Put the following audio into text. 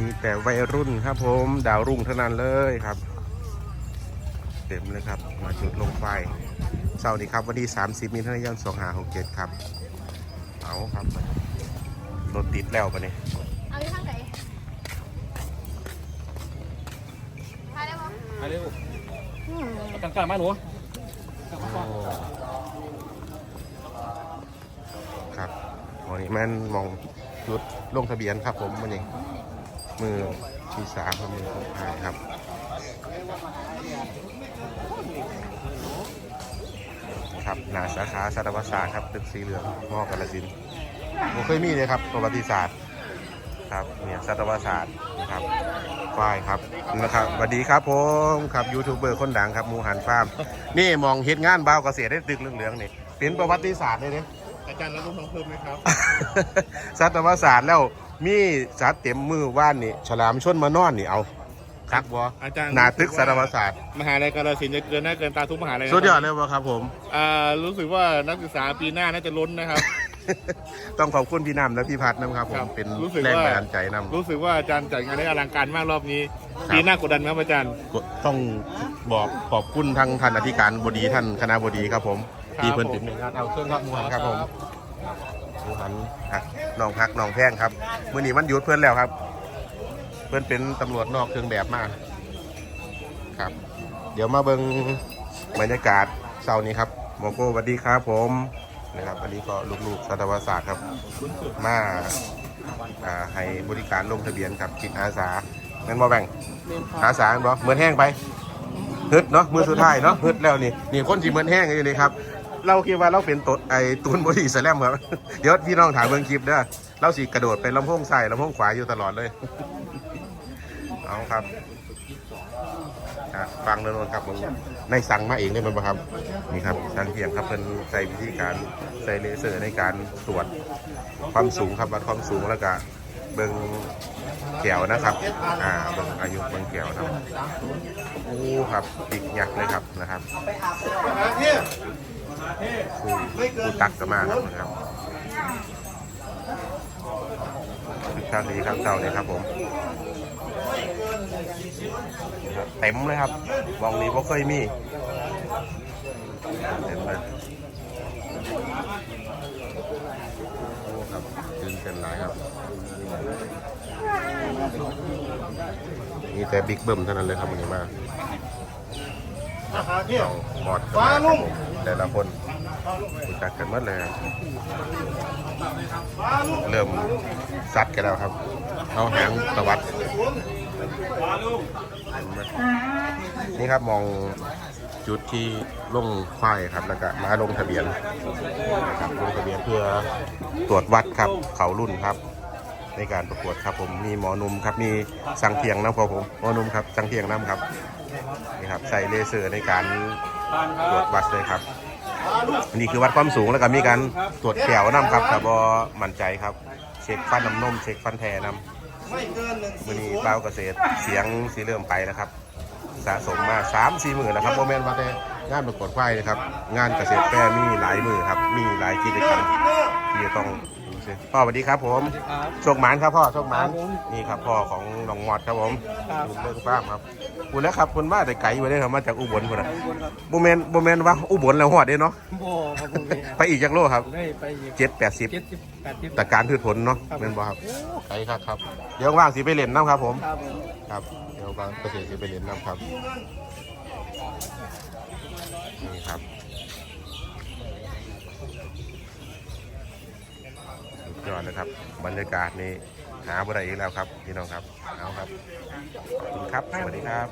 มีแต่วัยรุ่นครับ ผมดาวรุ่งเท่านั้นเลยครับ เต็มเลยครับ มาจุดลงไฟเสาร์นี้ครับวันที่ 30มีนาคม2567 ครับ เอาครับรถติดแล้วปะเนี่ยเอาอยู่ทางไหนทายได้ปะมาเร็วเอากลางๆมาหนูกลางมาก่อนครับวันนี้แม่นมองจุดลงทะเบียนครับผมมันนี่ มือที่สามครับมือสุดท้ายครับครับหนาสาขาสัตวศาสตร์ครับตึกสีเหลืองมอกาลสินธุ์ผมเคยมีเลยครับประวัติศาสตร์ครับเนี่ยสัตวศาสตร์นะครับฝ้ายครับนะครับสวัสดีครับผมครับยูทูบเบอร์คนดังครับหมูหันฟาร์มนี่มองเฮ็ดงานบ้าวเกษตรได้ตึกเหลืองๆนี่เป็นประวัติศาสตร์เลยเนี่ยอาจารย์รับรู้ของเพิ่มไหมครับ สัตวศาสตร์แล้ว มีสัตว์เต็มมือว่านนี่ฉลามชนมานอนนี่เอาครับวะอาจารย์หนาตึกสัตวศาสตร์มหาลัยกาฬสินธุ์จะเกินหน้าเกินตาทุกมหาลัยนะสุดยอดเลยวะครับผมอ่ารู้สึกว่านักศึกษาปีหน้าน่าจะล้นนะครับ ต้องขอบคุณพี่น้ำและพี่พัฒน์นะครับผครัมบเป็นรู้สึกแรงว่าบันดาลใจนำรู้สึกว่าอาจารย์จัดงานได้อลังการมากรอบนี้ครับปีหน้ากดดันไหมครับอาจารย์ต้องบอกขอบคุณทางท่านอธิการบดีท่านคณะบดีครับผมครับที่เพิ่นผมติดหนึ่งครับเอาเครื่องครับมูหันครับผม มูหันหักน้องหักน้องแพงครับมื่อนี้มันหยุดเพื่อนแล้วครับ เพื่อนเป็นตำรวจนอกเครื่องแบบมาครับ เดี๋ยวมาเบิ่งบรรยากาศเช้านี้ครับโมโก้สวัสดีครับผมนะครับอันนี้ก็ลูกๆสัตวศาสตร์ครับ มาอ่าให้บริการลงทะเบียนกับจิตอาสาเงินบ่แบ่งอาสาบ่เหมือนแห้งไปฮึดเนาะมือสุดท้ายเนาะฮึดแล้วนี่นี่คนที่เหมือนแห้งอยู่นี่ครับ เราคิดว่าเราเป็นตดไอตูนบอดี้สแลมครับ เดี๋ยวพี่น้องถ่ามเบิ่งคลิปเด้อเราสิกระโดดไปลำโพงซ้ายลำโพงขวาอยู่ตลอดเลย เอาครับอะฟังเรื่องนครับผมในสั่งมาเองได้ไหมครับ นี่ครับทางเทียงครับเป็นใช้วิธีการใส่เลเซอร์ในการตรวจความสูงครับวัดความสูงแล้วก็เบิ่งแก้วนะครับ อ่าเบิ่งอายุเบิ่งแก้วนะครับโอ้ครับอีกยักษ์เลยครับนะครับ ผู้ตักก็มาครับนะครับคึกคักดีครับเจ้าเลยครับผมเต็มเลยครับวองนี้บ่เคยมีเต็มเลยโอ้ครับตื่นเต้นหลายครับมีแต่บิ๊กเบิ้มเท่านั้นเลยครับวันนี้มา เอาหอดกันมาครับผมแต่ละคนรู้จักกันหมดเลยครับเริ่มซัดกันแล้วครับเอาหางตะวัดนี่ครับมองจุดที่ลงควายครับแล้วก็มาลงทะเบียนนะครับลงทะเบียนเพื่อตรวจวัดครับเขารุ่นครับ ในการประกวดครับผมมีหมอหนุ่มครับมีสังเทียงน้ำพอผมหมอหนุ่มครับสังเทียงน้ำครับ นี่ครับใส่เลเซอร์ในการตรวจวัดเลยครับอันนี้คือวัดความสูงแล้วก็มีการตรวจแขวน้ำครับแต่บอมั่นใจครับ เช็คฟันน้ำนมเช็คฟันแทน้ำวันนี้เบ้าเกษตรเสียงสีเริ่มไปแล้วครับ สะสมมา3ามสี่หมื่นแล้วครับโมเมนต์ว่าแต่งานประกวดควายนะครับ งานเกษตรแฟร์มีหลายมือครับ มีหลายกิจกรรมที่จะต้องดูสิ พ่อสวัสดีครับผมโชคหมานครับพ่อโชคหมานนี่ครับพ่อของน้องมอดครับผมดูเรื่องฟ้าร์มครับคุณแล้วครับคุณมาแต่ไกลมาได้ครับมาจากอุบลคุณนะโมเมนต์โมเมนต์ว่าอุบลแล้วหอดเด้เนาะโอ้ครับผมไปอีกจากโลครับได้ไปอีกเจ็ดแปดสิบเจ็ดสิบแปดสิบแต่การพืชผลเนาะเมนบอครับไกลครับครับ เดี๋ยวว่างสิไปเล่นน้ำครับผมครับผมครับเดี๋ยวบางเกษตรจะไปเรียนนำครับนี่ครับสุด ยอดนะครับ บรรยากาศนี้หาบ่ได้อีกแล้วครับ พี่น้องครับ เอาครับ ขอบคุณครับ สวัสดีครับ